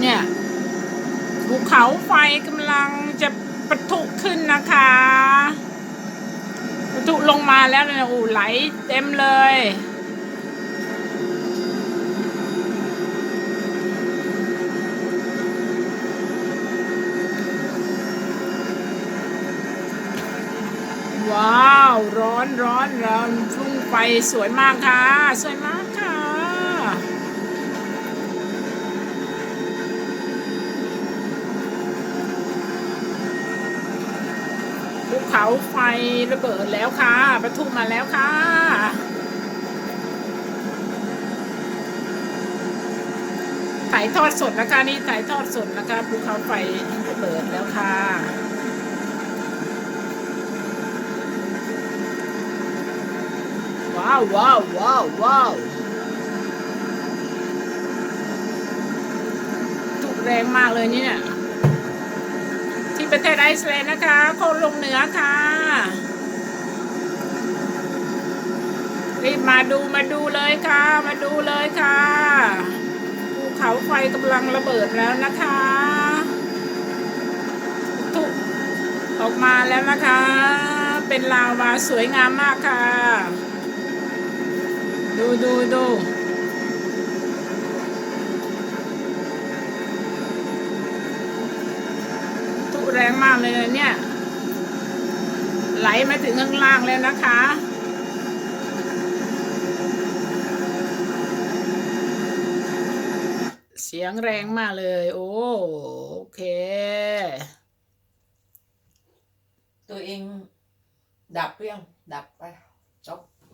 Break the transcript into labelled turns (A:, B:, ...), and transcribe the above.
A: เนี่ยภูเขาไฟกำลังจะปะทุขึ้นนะคะปะทุลงมาแล้วเนี่ยโอ้ไหลเต็มเลย ว้าว ร้อนร้อนร้อนฟุ้งไฟสวยมากค่ะ สวยมาก เขาไฟระเบิดแล้วค่ะประทุมาแล้วค่ะถ่ายทอดสดนะคะนี่ถ่ายทอดสดนะคะภูเขาไฟระเบิดแล้วค่ะว้าวว้าวว้าวว้าวทุกแรงมากเลยเนี่ยที่ ประเทศไอซ์แลนด์นะคะโคนลงเหนือค่ะ รีบมาดูมาดูเลยค่ะ มาดูเลยค่ะภูเขาไฟกำลังระเบิดแล้วนะคะ ทุกออกมาแล้วนะคะ เป็นลาวาสวยงามมากค่ะ ดูดูดู รงมากเลยเนี่ย ไหลมาถึงข้างล่างแล้วนะคะ เสียงแรงมากเลย โอเค
B: ตัวเองดับเรี้ยงดับไปจบ